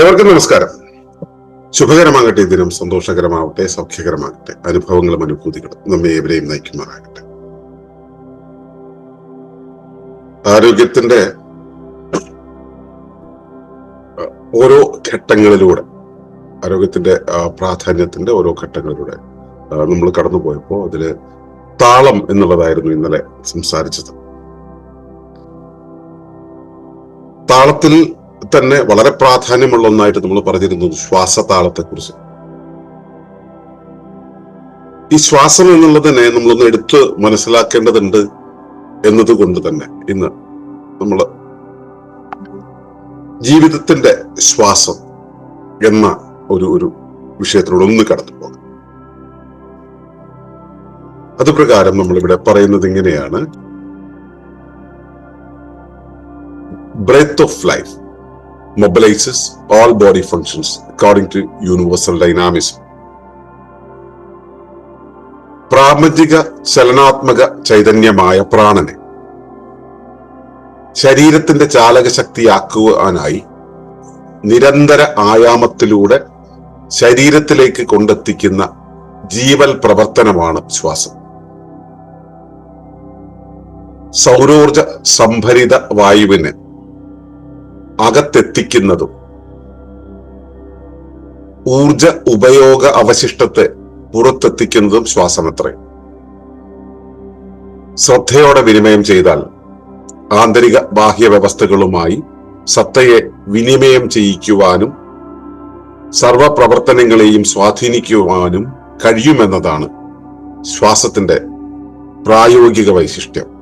ഏവർക്കും നമസ്കാരം. ശുഭകരമാകട്ടെ ദിനം സന്തോഷകരമാവട്ടെ സൗഖ്യകരമാകട്ടെ അനുഭവങ്ങളും അനുഭൂതികളും നമ്മെ ഏവരെയും നയിക്കുമാറാകട്ടെ. ആരോഗ്യത്തിന്റെ ഓരോ ഘട്ടങ്ങളിലൂടെ ആരോഗ്യത്തിന്റെ പ്രാധാന്യത്തിന്റെ ഓരോ ഘട്ടങ്ങളിലൂടെ നമ്മൾ കടന്നു പോയപ്പോൾ അതിൽ താളം എന്നുള്ളതായിരുന്നു ഇന്നലെ സംസാരിച്ചത്. താളത്തിൽ തന്നെ വളരെ പ്രാധാന്യമുള്ള ഒന്നായിട്ട് നമ്മൾ പറഞ്ഞിരുന്നത് ശ്വാസതാളത്തെ കുറിച്ച് ഈ ശ്വാസം എന്നുള്ളതിനെ നമ്മളൊന്ന് എടുത്ത് മനസ്സിലാക്കേണ്ടതുണ്ട് എന്നതുകൊണ്ട് തന്നെ ഇന്ന് നമ്മൾ ജീവിതത്തിന്റെ ശ്വാസം എന്ന ഒരു ഒരു വിഷയത്തിലൂടെ ഒന്ന് കടന്നു പോകാം. അത് പ്രകാരം നമ്മളിവിടെ പറയുന്നത് ഇങ്ങനെയാണ്. Breath of life. Mobilizes all body functions according to universal dynamism. പ്രാപഞ്ചിക ചലനാത്മക ചൈതന്യമായ പ്രാണനെ ശരീരത്തിന്റെ ചാലക ശക്തിയാക്കുവാനായി നിരന്തര ആയാമത്തിലൂടെ ശരീരത്തിലേക്ക് കൊണ്ടെത്തിക്കുന്ന ജീവൽ പ്രവർത്തനമാണ് ശ്വാസം സൗരോർജ സംഭരിത വായുവിന് അകത്തെത്തിക്കുന്നതും ഊർജ ഉപയോഗ അവശിഷ്ടത്തെ പുറത്തെത്തിക്കുന്നതും ശ്വാസമത്രേ. ശ്രദ്ധയോടെ വിനിമയം ചെയ്താൽ ആന്തരിക ബാഹ്യ വ്യവസ്ഥകളുമായി സത്തയെ വിനിമയം ചെയ്യിക്കുവാനും സർവപ്രവർത്തനങ്ങളെയും സ്വാധീനിക്കുവാനും കഴിയുമെന്നതാണ് ശ്വാസത്തിന്റെ പ്രായോഗിക വൈശിഷ്ട്യം.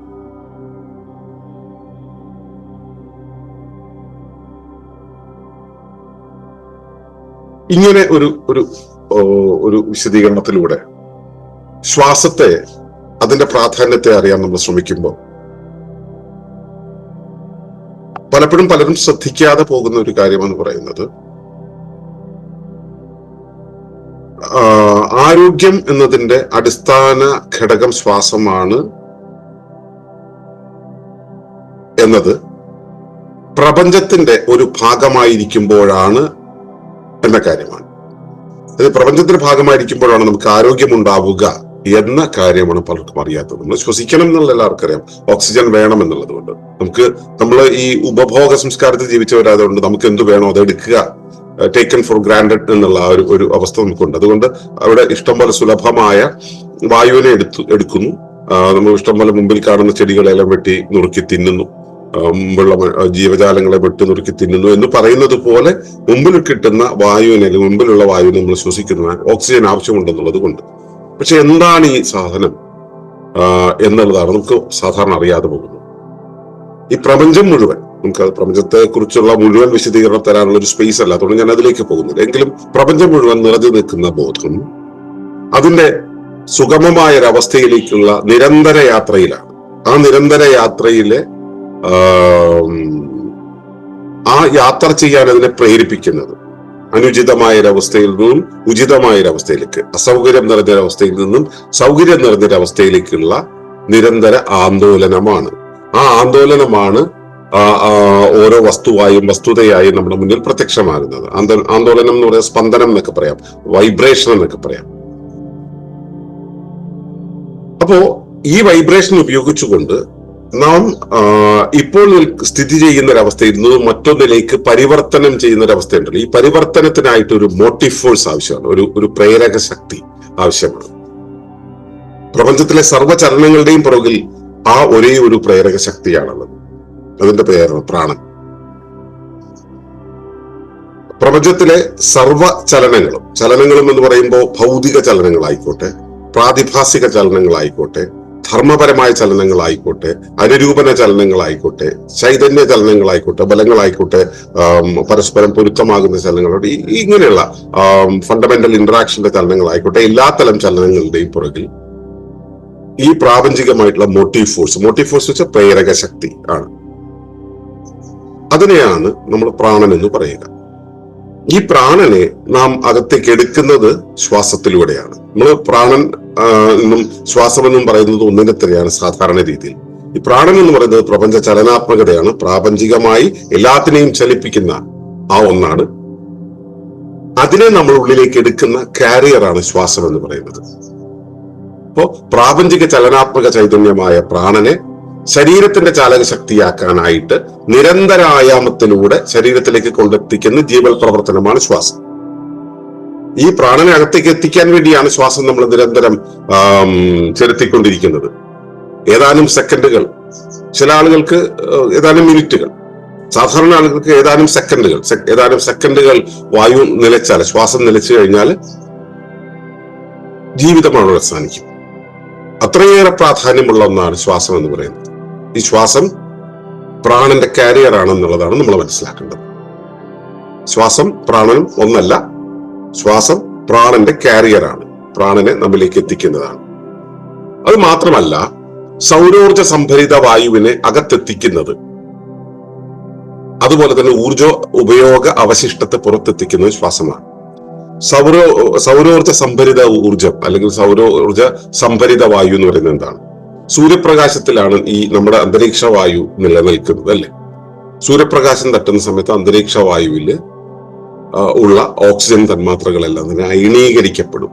ഇങ്ങനെ ഒരു ഒരു ഒരു വിശദീകരണത്തിലൂടെ ശ്വാസത്തെ അതിന്റെ പ്രാധാന്യത്തെ അറിയാൻ നമ്മൾ ശ്രമിക്കുമ്പോൾ പലപ്പോഴും പലരും ശ്രദ്ധിക്കാതെ പോകുന്ന ഒരു കാര്യമെന്ന് പറയുന്നത്. ആരോഗ്യം എന്നതിന്റെ അടിസ്ഥാന ഘടകം ശ്വാസമാണ് എന്നത് പ്രപഞ്ചത്തിന്റെ ഒരു ഭാഗമായിരിക്കുമ്പോഴാണ് എന്ന കാര്യമാണ്. ഇത് പ്രപഞ്ചത്തിന്റെ ഭാഗമായിരിക്കുമ്പോഴാണ് നമുക്ക് ആരോഗ്യമുണ്ടാവുക എന്ന കാര്യമാണ് പലർക്കും അറിയാത്തത്. നമ്മൾ ശ്വസിക്കണം എന്നുള്ള എല്ലാവർക്കും അറിയാം ഓക്സിജൻ വേണം എന്നുള്ളത് കൊണ്ട്. നമുക്ക് നമ്മൾ ഈ ഉപഭോഗ സംസ്കാരത്തിൽ ജീവിച്ചവരായതുകൊണ്ട് നമുക്ക് എന്ത് വേണോ അത് എടുക്കുക. ടേക്കൺ ഫോർ ഗ്രാൻഡഡ് എന്നുള്ള ഒരു ഒരു അവസ്ഥ നമുക്കുണ്ട്. അതുകൊണ്ട് അവിടെ ഇഷ്ടം പോലെ സുലഭമായ വായുവിനെ എടുത്തു എടുക്കുന്നു. നമ്മൾ ഇഷ്ടം പോലെ മുമ്പിൽ കാണുന്ന ചെടികളെല്ലാം വെട്ടി നുറുക്കി തിന്നുന്നു. മുമ്പുള്ള ജീവജാലങ്ങളെ വെട്ടി നുറുക്കി തിന്നുന്നു എന്ന് പറയുന്നത് പോലെ മുമ്പിൽ കിട്ടുന്ന വായുവിനെ അല്ലെങ്കിൽ മുമ്പിലുള്ള വായുവിനെ നമ്മൾ ശ്വസിക്കുന്ന. ഓക്സിജൻ ആവശ്യമുണ്ടെന്നുള്ളത് കൊണ്ട്. പക്ഷെ എന്താണ് ഈ സാധനം? എന്നുള്ളതാണ് നമുക്ക് സാധാരണ അറിയാതെ പോകുന്നത്. ഈ പ്രപഞ്ചം മുഴുവൻ നമുക്ക് പ്രപഞ്ചത്തെ കുറിച്ചുള്ള മുഴുവൻ വിശദീകരണം തരാനുള്ള ഒരു സ്പേസ് അല്ല. അതുകൊണ്ട് ഞാൻ അതിലേക്ക് പോകുന്നില്ല. എങ്കിലും പ്രപഞ്ചം മുഴുവൻ നിറഞ്ഞു നിൽക്കുന്ന ബോധം അതിന്റെ സുഗമമായ ഒരു അവസ്ഥയിലേക്കുള്ള നിരന്തര യാത്രയിലാണ്. ആ നിരന്തര യാത്രയിലെ ആം, യാത്ര ചെയ്യാൻ അതിനെ പ്രേരിപ്പിക്കുന്നത്. അനുചിതമായ ഒരവസ്ഥയിൽ നിന്നും ഉചിതമായ ഒരവസ്ഥയിലേക്ക് അസൗകര്യം നിറഞ്ഞൊരവസ്ഥയിൽ നിന്നും സൗകര്യം നിറഞ്ഞൊരവസ്ഥയിലേക്കുള്ള നിരന്തര ആന്തോലനമാണ് ആ ആന്തോലനമാണ് ഓരോ വസ്തുവായും വസ്തുതയായും നമ്മുടെ മുന്നിൽ പ്രത്യക്ഷമാകുന്നത്. ആന്തോ- ആന്തോലനം എന്ന് പറയുന്നത് സ്പന്ദനം എന്നൊക്കെ പറയാം വൈബ്രേഷൻ എന്നൊക്കെ പറയാം. അപ്പോ ഈ വൈബ്രേഷൻ ഉപയോഗിച്ചുകൊണ്ട് നാം ഇപ്പോൾ സ്ഥിതി ചെയ്യുന്ന ഒരവസ്ഥയിൽ നിന്ന് മറ്റൊന്നിലേക്ക് പരിവർത്തനം ചെയ്യുന്ന ഒരു ഉണ്ടല്ലോ ഈ പരിവർത്തനത്തിനായിട്ട് ഒരു മോട്ടീവ് ഫോഴ്സ് ആവശ്യമാണ്. ഒരു ഒരു പ്രേരക ശക്തി ആവശ്യമാണ്. പ്രപഞ്ചത്തിലെ സർവചലനങ്ങളുടെയും പുറകിൽ ആ ഒരേ ഒരു പ്രേരക ശക്തിയാണുള്ളത്. അതിന്റെ പേരാണ് പ്രാണൻ. പ്രപഞ്ചത്തിലെ സർവ ചലനങ്ങളും ചലനങ്ങളും എന്ന് പറയുമ്പോൾ ഭൗതിക ചലനങ്ങളായിക്കോട്ടെ പ്രാതിഭാസിക ചലനങ്ങളായിക്കോട്ടെ ധർമ്മപരമായ ചലനങ്ങളായിക്കോട്ടെ അനുരൂപന ചലനങ്ങളായിക്കോട്ടെ ചൈതന്യ ചലനങ്ങളായിക്കോട്ടെ ബലങ്ങളായിക്കോട്ടെ പരസ്പരം പൊരുത്തമാകുന്ന ചലനങ്ങളോട് ഇങ്ങനെയുള്ള ഫണ്ടമെന്റൽ ഇന്ററാക്ഷന്റെ ചലനങ്ങളായിക്കോട്ടെ എല്ലാ തരം ചലനങ്ങളുടെയും പുറകിൽ ഈ പ്രാപഞ്ചികമായിട്ടുള്ള മോട്ടീവ് ഫോഴ്സ് മോട്ടീവ് ഫോഴ്സ് വെച്ചാൽ പ്രേരക ശക്തി ആണ്. അതിനെയാണ് നമ്മൾ പ്രാണൻ എന്ന് പറയുക. ഈ പ്രാണനെ നാം അകത്തേക്ക് എടുക്കുന്നത് ശ്വാസത്തിലൂടെയാണ്. നമ്മൾ പ്രാണൻ എന്നും ശ്വാസം എന്നും പറയുന്നത് ഒന്നിനെ തന്നെയാണ് സാധാരണ രീതിയിൽ. ഈ പ്രാണൻ എന്ന് പറയുന്നത് പ്രപഞ്ച ചലനാത്മകതയാണ്. പ്രാപഞ്ചികമായി എല്ലാത്തിനെയും ചലിപ്പിക്കുന്ന ആ ഒന്നാണ്. അതിനെ നമ്മൾ ഉള്ളിലേക്ക് എടുക്കുന്ന കാരിയറാണ് ശ്വാസം എന്ന് പറയുന്നത്. അപ്പോ പ്രാപഞ്ചിക ചലനാത്മക ചൈതന്യമായ പ്രാണനെ ശരീരത്തിന്റെ ചാലക ശക്തിയാക്കാനായിട്ട് നിരന്തര ആയാമത്തിലൂടെ ശരീരത്തിലേക്ക് കൊണ്ടെത്തിക്കുന്ന ജീവൽ പ്രവർത്തനമാണ് ശ്വാസം. ഈ പ്രാണനെ അകത്തേക്ക് എത്തിക്കാൻ വേണ്ടിയാണ് ശ്വാസം നമ്മൾ നിരന്തരം ചെലുത്തിക്കൊണ്ടിരിക്കുന്നത്. ഏതാനും സെക്കൻഡുകൾ. ചില ആളുകൾക്ക് ഏതാനും മിനിറ്റുകൾ. സാധാരണ ആളുകൾക്ക് ഏതാനും സെക്കൻഡുകൾ. ഏതാനും സെക്കൻഡുകൾ വായു നിലച്ചാൽ ശ്വാസം നിലച്ചു കഴിഞ്ഞാൽ ജീവിതമാണ് അവസാനിക്കും അത്രയേറെ പ്രാധാന്യമുള്ള ഒന്നാണ് ശ്വാസം എന്ന് പറയുന്നത്. ഈ ശ്വാസം പ്രാണന്റെ കാരിയർ ആണെന്നുള്ളതാണ് നമ്മൾ മനസ്സിലാക്കേണ്ടത്. ശ്വാസം പ്രാണനും ഒന്നല്ല ശ്വാസം പ്രാണന്റെ കാരിയർ ആണ് പ്രാണനെ നമ്മിലേക്ക് എത്തിക്കുന്നതാണ്. അത് മാത്രമല്ല സൗരോർജ സംഭരിത വായുവിനെ അകത്തെത്തിക്കുന്നത് അതുപോലെ തന്നെ ഊർജ ഉപയോഗ അവശിഷ്ടത്തെ പുറത്തെത്തിക്കുന്നത് ശ്വാസമാണ്. സൗരോ സൗരോർജ സംഭരിത ഊർജം അല്ലെങ്കിൽ സൗരോർജ സംഭരിത വായു എന്ന് പറയുന്നത് എന്താണ്? സൂര്യപ്രകാശത്തിലാണ് ഈ നമ്മുടെ അന്തരീക്ഷ വായു നിലനിൽക്കുന്നത് അല്ലെ? സൂര്യപ്രകാശം തട്ടുന്ന സമയത്ത് അന്തരീക്ഷ വായുവിൽ ഉള്ള ഓക്സിജൻ തന്മാത്രകളെല്ലാം തന്നെ അയണീകരിക്കപ്പെടും.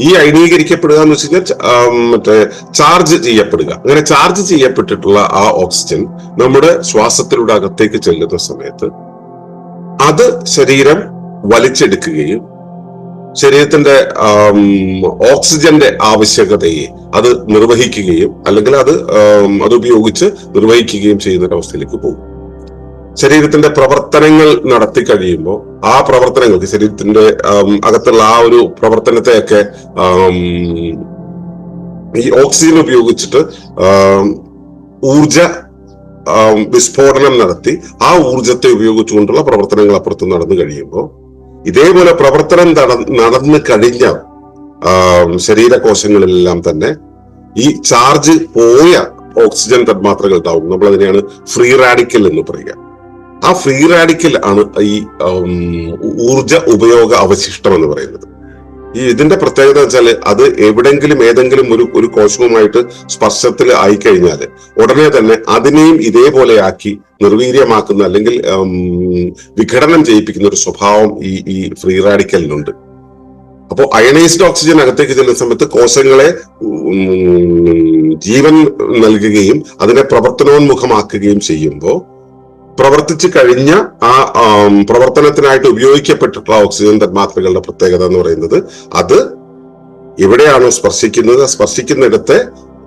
ഈ അയണീകരിക്കപ്പെടുക എന്ന് വെച്ച് കഴിഞ്ഞാൽ മറ്റേ ചാർജ് ചെയ്യപ്പെടുക. അങ്ങനെ ചാർജ് ചെയ്യപ്പെട്ടിട്ടുള്ള ആ ഓക്സിജൻ നമ്മുടെ ശ്വാസത്തിലൂടെ അകത്തേക്ക് ചെല്ലുന്ന സമയത്ത് അത് ശരീരം വലിച്ചെടുക്കുകയും ശരീരത്തിന്റെ ഓക്സിജന്റെ ആവശ്യകതയെ അത് നിർവഹിക്കുകയും അല്ലെങ്കിൽ അത് അത് ഉപയോഗിച്ച് നിർവഹിക്കുകയും ചെയ്യുന്ന അവസ്ഥയിലേക്ക് പോകും. ശരീരത്തിന്റെ പ്രവർത്തനങ്ങൾ നടത്തി കഴിയുമ്പോൾ ആ പ്രവർത്തനങ്ങൾക്ക് ശരീരത്തിന്റെ അകത്തുള്ള ആ ഒരു പ്രവർത്തനത്തെയൊക്കെ ഈ ഓക്സിജൻ ഉപയോഗിച്ചിട്ട് ഊർജ വിസ്ഫോടനം നടത്തി ആ ഊർജത്തെ ഉപയോഗിച്ചുകൊണ്ടുള്ള പ്രവർത്തനങ്ങൾ അപ്പുറത്ത് നടന്നു കഴിയുമ്പോൾ ഇതേപോലെ പ്രവർത്തനം നട- നടന്നു കഴിഞ്ഞ ശരീരകോശങ്ങളിലെല്ലാം തന്നെ ഈ ചാർജ് പോയ ഓക്സിജൻ തന്മാത്രകൾ ഉണ്ടാവും നമ്മൾ അതിനെയാണ് ഫ്രീ റാഡിക്കൽ എന്ന് പറയുക. ആ ഫ്രീ റാഡിക്കൽ ആണ് ഈ ഊർജ ഉപയോഗ അവശിഷ്ടം എന്ന് പറയുന്നത്. ഈ ഇതിന്റെ പ്രത്യേകത വെച്ചാൽ അത് എവിടെങ്കിലും ഏതെങ്കിലും ഒരു ഒരു കോശവുമായിട്ട് സ്പർശത്തിൽ ആയിക്കഴിഞ്ഞാൽ ഉടനെ തന്നെ അതിനെയും ഇതേപോലെ ആക്കി നിർവീര്യമാക്കുന്ന അല്ലെങ്കിൽ വിഘടനം ചെയ്യിപ്പിക്കുന്ന ഒരു സ്വഭാവം ഈ ഈ ഫ്രീ റാഡിക്കലിനുണ്ട്. അപ്പോൾ അയണൈസ്ഡ് ഓക്സിജൻ അകത്തേക്ക് ചെല്ലുന്ന സമയത്ത് കോശങ്ങളെ ജീവൻ നൽകുകയും അതിനെ പ്രവർത്തനോന്മുഖമാക്കുകയും ചെയ്യുമ്പോൾ പ്രവർത്തിച്ചു കഴിഞ്ഞ ആ പ്രവർത്തനത്തിനായിട്ട് ഉപയോഗിക്കപ്പെട്ടിട്ടുള്ള ഓക്സിജൻ തന്മാത്രകളുടെ പ്രത്യേകത എന്ന് പറയുന്നത് അത് എവിടെയാണോ സ്പർശിക്കുന്നത്? സ്പർശിക്കുന്നിടത്തെ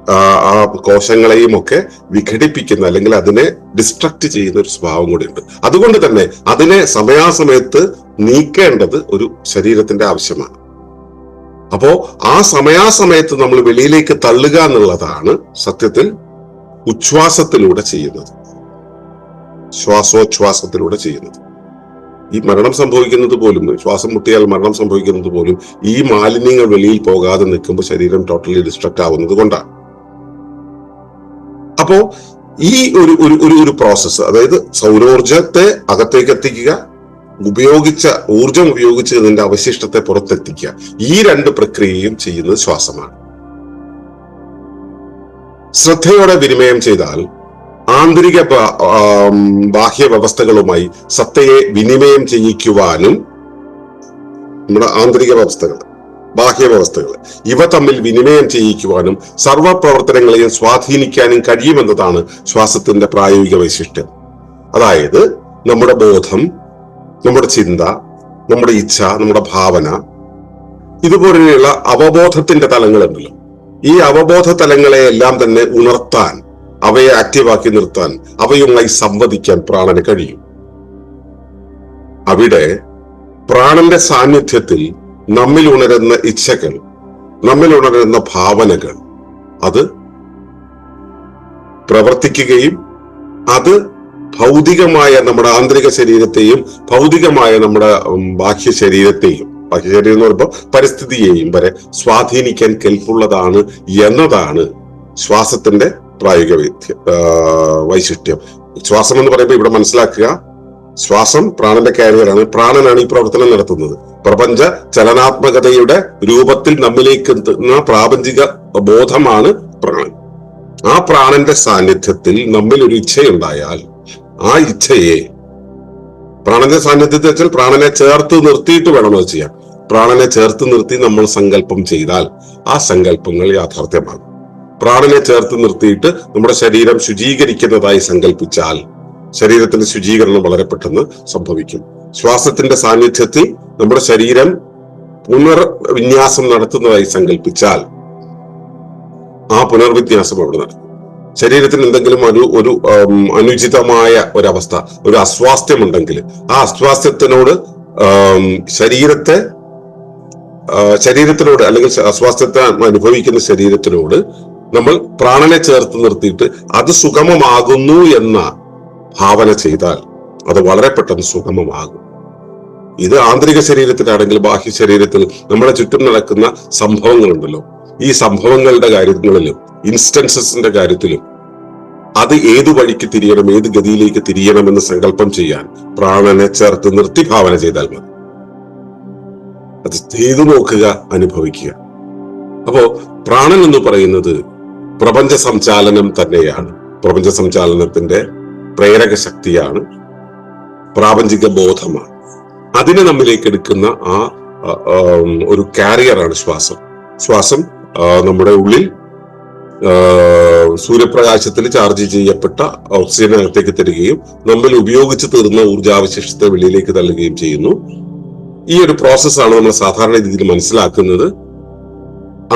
ആ, കോശങ്ങളെയും ഒക്കെ വിഘടിപ്പിക്കുന്ന അല്ലെങ്കിൽ അതിനെ ഡിസ്ട്രക്ട് ചെയ്യുന്ന ഒരു സ്വഭാവം കൂടിയുണ്ട്. അതുകൊണ്ട് തന്നെ അതിനെ സമയാസമയത്ത് നീക്കേണ്ടത് ഒരു ശരീരത്തിന്റെ ആവശ്യമാണ്. അപ്പോ ആ സമയാസമയത്ത് നമ്മൾ വെളിയിലേക്ക് തള്ളുക എന്നുള്ളതാണ് സത്യത്തിൽ ഉച്ഛ്വാസത്തിലൂടെ ചെയ്യുന്നത്. ശ്വാസോച്ഛ്വാസത്തിലൂടെ ചെയ്യുന്നത്. ഈ മരണം സംഭവിക്കുന്നത് പോലും ശ്വാസം മുട്ടിയാൽ മരണം സംഭവിക്കുന്നത് പോലും ഈ മാലിന്യങ്ങൾ വെളിയിൽ പോകാതെ നിൽക്കുമ്പോൾ ശരീരം ടോട്ടലി ഡിസ്ട്രക്ട് ആവുന്നത് കൊണ്ടാണ്. അപ്പോ ഈ ഒരു ഒരു ഒരു ഒരു പ്രോസസ്സ് അതായത് സൗരോർജത്തെ അകത്തേക്ക് എത്തിക്കുക ഉപയോഗിച്ച ഊർജം ഉപയോഗിച്ച് ഇതിന്റെ അവശിഷ്ടത്തെ പുറത്തെത്തിക്കുക ഈ രണ്ട് പ്രക്രിയയും ചെയ്യുന്നത് ശ്വാസമാണ്. ശ്രദ്ധയോടെ വിനിമയം ചെയ്താൽ ആന്തരിക ബാഹ്യ വ്യവസ്ഥകളുമായി സത്തയെ വിനിമയം ചെയ്യിക്കുവാനും നമ്മുടെ ആന്തരിക വ്യവസ്ഥകൾ ബാഹ്യ വ്യവസ്ഥകൾ ഇവ തമ്മിൽ വിനിമയം ചെയ്യിക്കുവാനും സർവപ്രവർത്തനങ്ങളെയും സ്വാധീനിക്കാനും കഴിയുമെന്നതാണ് ശ്വാസത്തിന്റെ പ്രായോഗിക വൈശിഷ്ട്യം. അതായത് നമ്മുടെ ബോധം നമ്മുടെ ചിന്ത നമ്മുടെ ഇച്ഛ നമ്മുടെ ഭാവന ഇതുപോലെയുള്ള അവബോധത്തിന്റെ തലങ്ങളുണ്ടല്ലോ. ഈ അവബോധ തലങ്ങളെയെല്ലാം തന്നെ ഉണർത്താൻ അവയെ ആക്റ്റീവാക്കി നിർത്താൻ അവയുമായി സംവദിക്കാൻ പ്രാണന് കഴിയും. അവിടെ പ്രാണന്റെ സാന്നിധ്യത്തിൽ നമ്മിൽ ഉണരുന്ന ഇച്ഛകൾ നമ്മിൽ ഉണരുന്ന ഭാവനകൾ അത് പ്രവർത്തിക്കുകയും അത് ഭൗതികമായ നമ്മുടെ ആന്തരിക ശരീരത്തെയും ഭൗതികമായ നമ്മുടെ ബാഹ്യ ശരീരത്തെയും ബാഹ്യ ശരീരം എന്ന് പറയുമ്പോൾ പരിസ്ഥിതിയെയും വരെ സ്വാധീനിക്കാൻ കെൽപ്പുള്ളതാണ് എന്നതാണ് ശ്വാസത്തിന്റെ പ്രായോഗിക വൈദ്യ- വൈശിഷ്ട്യം. ശ്വാസം എന്ന് പറയുമ്പോൾ ഇവിടെ മനസ്സിലാക്കുക ശ്വാസം പ്രാണന്റെ കാരിയറാണ് പ്രാണനാണ് ഈ പ്രവർത്തനം നടത്തുന്നത്. പ്രപഞ്ച ചലനാത്മകതയുടെ രൂപത്തിൽ നമ്മിലേക്ക് എത്തുന്ന പ്രാപഞ്ചിക ബോധമാണ് പ്രാണൻ. ആ പ്രാണന്റെ സാന്നിധ്യത്തിൽ നമ്മിൽ ഒരു ഇച്ഛയുണ്ടായാൽ ആ ഇച്ഛയെ പ്രാണന്റെ സാന്നിധ്യത്തിൽ വെച്ചാൽ പ്രാണനെ ചേർത്ത് നിർത്തിയിട്ട് വേണം അത് ചെയ്യാൻ. പ്രാണനെ ചേർത്ത് നിർത്തി നമ്മൾ സങ്കല്പം ചെയ്താൽ ആ സങ്കല്പങ്ങൾ യാഥാർത്ഥ്യമാകും. പ്രാണനെ ചേർത്ത് നിർത്തിയിട്ട് നമ്മുടെ ശരീരം ശുചീകരിക്കുന്നതായി സങ്കല്പിച്ചാൽ ശരീരത്തിന്റെ ശുചീകരണം വളരെ പെട്ടെന്ന് സംഭവിക്കും. ശ്വാസത്തിന്റെ സാന്നിധ്യത്തിൽ നമ്മുടെ ശരീരം പുനർവിന്യാസം നടത്തുന്നതായി സങ്കല്പിച്ചാൽ ആ പുനർവിന്യാസം അവിടെ നടക്കും. ശരീരത്തിന് എന്തെങ്കിലും ഒരു ഒരു അനുചിതമായ ഒരവസ്ഥ ഒരു അസ്വാസ്ഥ്യമുണ്ടെങ്കിൽ ആ അസ്വാസ്ഥ്യത്തിനോട് ശരീരത്തെ ശരീരത്തിനോട് അല്ലെങ്കിൽ അസ്വാസ്ഥ്യത്തെ അനുഭവിക്കുന്ന ശരീരത്തിനോട് നമ്മൾ പ്രാണനെ ചേർത്ത് നിർത്തിയിട്ട് അത് സുഗമമാകുന്നു എന്ന ഭാവന ചെയ്താൽ അത് വളരെ പെട്ടെന്ന് സുഗമമാകും. ഇത് ആന്തരിക ശരീരത്തിലാണെങ്കിൽ ബാഹ്യ ശരീരത്തിൽ നമ്മുടെ ചുറ്റും നടക്കുന്ന സംഭവങ്ങളുണ്ടല്ലോ. ഈ സംഭവങ്ങളുടെ കാര്യങ്ങളിലും ഇൻസ്റ്റൻസസിന്റെ കാര്യത്തിലും അത് ഏതു വഴിക്ക് തിരിയണം ഏത് ഗതിയിലേക്ക് തിരിയണമെന്ന് സങ്കല്പം ചെയ്യാൻ പ്രാണനെ ചേർത്ത് നിർത്തി ഭാവന ചെയ്താൽ മതി. അത് ചെയ്തു നോക്കുക അനുഭവിക്കുക. അപ്പോ പ്രാണൻ എന്ന് പറയുന്നത് പ്രപഞ്ച സഞ്ചാലനം തന്നെയാണ്. പ്രപഞ്ച സഞ്ചാലനത്തിന്റെ പ്രേരക ശക്തിയാണ് പ്രാപഞ്ചിക ബോധമാണ്. അതിനെ നമ്മിലേക്ക് എടുക്കുന്ന ആ ഒരു കാരിയറാണ് ശ്വാസം. ശ്വാസം നമ്മുടെ ഉള്ളിൽ സൂര്യപ്രകാശത്തിൽ ചാർജ് ചെയ്യപ്പെട്ട ഓക്സിജൻ അകത്തേക്ക് തരികയും നമ്മൾ ഉപയോഗിച്ച് തീർന്ന ഊർജാവശിഷ്ടത്തെ വെളിയിലേക്ക് തള്ളുകയും ചെയ്യുന്നു. ഈ ഒരു പ്രോസസ്സാണ് നമ്മൾ സാധാരണ രീതിയിൽ മനസ്സിലാക്കുന്നത്.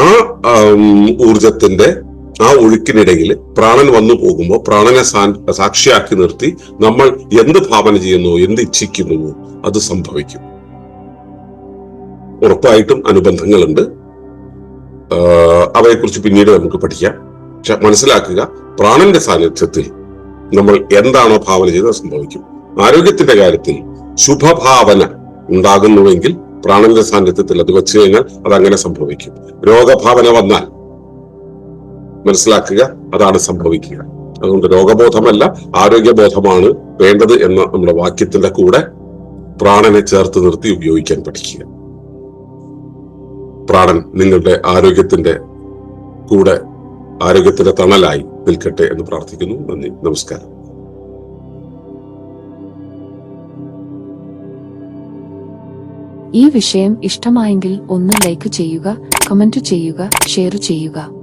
ആം, ഊർജത്തിന്റെ ആ ഒഴുക്കിനിടയിൽ പ്രാണൻ വന്നു പോകുമ്പോൾ പ്രാണനെ സാക്ഷിയാക്കി നിർത്തി നമ്മൾ എന്ത് ഭാവന ചെയ്യുന്നു എന്ത് ഇച്ഛിക്കുന്നു അത് സംഭവിക്കും. ഉറപ്പായിട്ടും അനുബന്ധങ്ങളുണ്ട്. അവയെക്കുറിച്ച് പിന്നീട് നമുക്ക് പഠിക്കാം. പക്ഷെ മനസ്സിലാക്കുക പ്രാണന്റെ സാന്നിധ്യത്തിൽ നമ്മൾ എന്താണോ ഭാവന ചെയ്തത് സംഭവിക്കും. ആരോഗ്യത്തിന്റെ കാര്യത്തിൽ ശുഭഭാവന ഉണ്ടാകുന്നുവെങ്കിൽ പ്രാണന്റെ സാന്നിധ്യത്തിൽ അത് വെച്ച് കഴിഞ്ഞാൽ അത് അങ്ങനെ സംഭവിക്കും. രോഗഭാവന വന്നാൽ മനസ്സിലാക്കുക. അതാണ് സംഭവിക്കുക. അതുകൊണ്ട് രോഗബോധമല്ല ആരോഗ്യബോധമാണ് വേണ്ടത് എന്ന നമ്മുടെ വാക്യത്തിന്റെ കൂടെ പ്രാണനെ ചേർത്ത് നിർത്തി ഉപയോഗിക്കാൻ പഠിക്കുക. പ്രാണൻ നിങ്ങളുടെ ആരോഗ്യത്തിന്റെ കൂടെ ആരോഗ്യത്തിന്റെ തണലായി നിൽക്കട്ടെ എന്ന് പ്രാർത്ഥിക്കുന്നു. നന്ദി. നമസ്കാരം. ഈ വിഷയം ഇഷ്ടമായെങ്കിൽ ഒന്ന് ലൈക്ക് ചെയ്യുക കമന്റ് ചെയ്യുക ഷെയർ ചെയ്യുക.